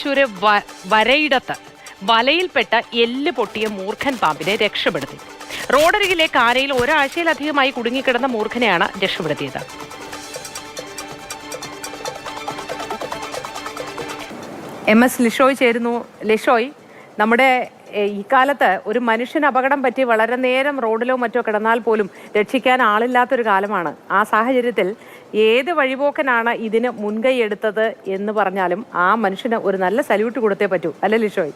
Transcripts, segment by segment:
തൃശ്ശൂര് വ- വരയിടത്ത് വലയിൽപ്പെട്ട എല്ല് പൊട്ടിയ മൂർഖൻ പാമ്പിനെ രക്ഷപ്പെടുത്തി. റോഡരികിലെ കാരയിൽ ഒരാഴ്ചയിലധികമായി കുടുങ്ങിക്കിടന്ന മൂർഖനെയാണ് രക്ഷപ്പെടുത്തിയത്. എം എസ് ലിഷോയ് ചേരുന്നു. ലിഷോയ് നമ്മുടെ ഈ കാലത്ത് ഒരു മനുഷ്യന് അപകടം പറ്റി വളരെ നേരം റോഡിലോ മറ്റോ കിടന്നാൽ പോലും രക്ഷിക്കാൻ ആളില്ലാത്തൊരു കാലമാണ്. ആ സാഹചര്യത്തിൽ ഏത് വഴിപോക്കനാണ് ഇതിന് മുൻകൈ എടുത്തത് എന്ന് പറഞ്ഞാലും ആ മനുഷ്യന് ഒരു നല്ല സല്യൂട്ട് കൊടുത്തേ പറ്റൂ. അല്ലേ ലിഷോയ്?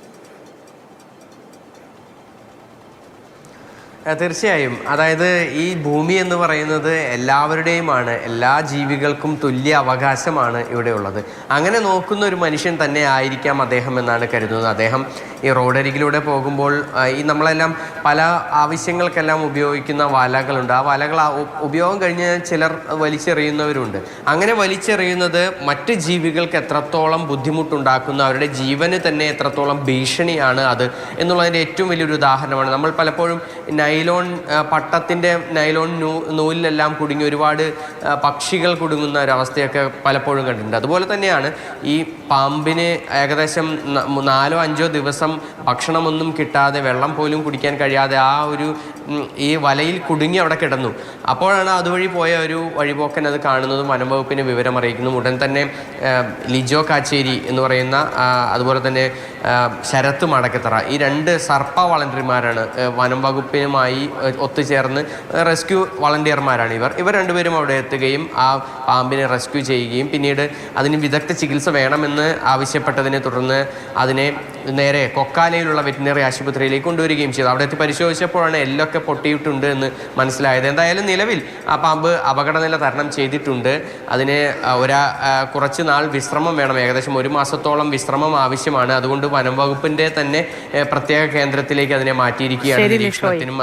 തീർച്ചയായും. അതായത് ഈ ഭൂമി എന്ന് പറയുന്നത് എല്ലാവരുടെയുമാണ് എല്ലാ ജീവികൾക്കും തുല്യ അവകാശമാണ് ഇവിടെ ഉള്ളത്. അങ്ങനെ നോക്കുന്ന ഒരു മനുഷ്യൻ തന്നെ ആയിരിക്കാം അദ്ദേഹം എന്നാണ് കരുതുന്നത്. അദ്ദേഹം ഈ റോഡരികിലൂടെ പോകുമ്പോൾ ഈ നമ്മളെല്ലാം പല ആവശ്യങ്ങൾക്കെല്ലാം ഉപയോഗിക്കുന്ന വലകളുണ്ട്. ആ വലകൾ ഉപയോഗം കഴിഞ്ഞ് ചിലർ വലിച്ചെറിയുന്നവരുണ്ട്. അങ്ങനെ വലിച്ചെറിയുന്നത് മറ്റ് ജീവികൾക്ക് എത്രത്തോളം ബുദ്ധിമുട്ടുണ്ടാക്കുന്ന അവരുടെ ജീവന് തന്നെ എത്രത്തോളം ഭീഷണിയാണ് അത് എന്നുള്ളതിന്റെ ഏറ്റവും വലിയൊരു ഉദാഹരണമാണ്. നമ്മൾ പലപ്പോഴും നൈലോൺ പട്ടത്തിന്റെ നൈലോൺ നൂ നൂലിലെല്ലാം കുടുങ്ങി ഒരുപാട് പക്ഷികൾ കുടുങ്ങുന്ന ഒരവസ്ഥയൊക്കെ പലപ്പോഴും കണ്ടിട്ടുണ്ട്. അതുപോലെ തന്നെയാണ് ഈ പാമ്പിന് ഏകദേശം നാലോ അഞ്ചോ ദിവസം ഭക്ഷണമൊന്നും കിട്ടാതെ വെള്ളം പോലും കുടിക്കാൻ കഴിയാതെ ആ ഒരു ഈ വലയിൽ കുടുങ്ങി അവിടെ കിടന്നു. അപ്പോഴാണ് അതുവഴി പോയ ഒരു വഴിപോക്കൻ അത് കാണുന്നതും വനംവകുപ്പിന് വിവരം അറിയിക്കുന്നു ഉടൻ തന്നെ ലിജോ കാച്ചേരി എന്ന് പറയുന്ന അതുപോലെ തന്നെ ശരത്ത് മടക്കത്തറ. ഈ രണ്ട് സർപ്പ വളണ്ടിയർമാരാണ് വനം വകുപ്പിനുമായി ഒത്തുചേർന്ന് റെസ്ക്യൂ വളണ്ടിയർമാരാണ് ഇവർ. ഇവർ രണ്ടുപേരും അവിടെ എത്തുകയും ആ പാമ്പിനെ റെസ്ക്യൂ ചെയ്യുകയും പിന്നീട് അതിന് വിദഗ്ധ ചികിത്സ വേണമെന്ന് ആവശ്യപ്പെട്ടതിനെ തുടർന്ന് അതിനെ നേരെ കൊക്കാലയിലുള്ള വെറ്റിനറി ആശുപത്രിയിലേക്ക് കൊണ്ടുവരികയും ചെയ്തു. അവിടെ എത്തി പരിശോധിച്ചപ്പോഴാണ് എല്ലൊക്കെ പൊട്ടിയിട്ടുണ്ട് എന്ന് മനസ്സിലായത്. എന്തായാലും നിലവിൽ ആ പാമ്പ് അപകടനില തരണം ചെയ്തിട്ടുണ്ട്. അതിന് ഒരാ കുറച്ച് നാൾ വിശ്രമം വേണം. ഏകദേശം ഒരു മാസത്തോളം വിശ്രമം ആവശ്യമാണ്. അതുകൊണ്ട് വനം വകുപ്പിന്റെ തന്നെ പ്രത്യേക കേന്ദ്രത്തിലേക്ക് അതിനെ മാറ്റിയിരിക്കുകയാണ് നിരീക്ഷണത്തിനും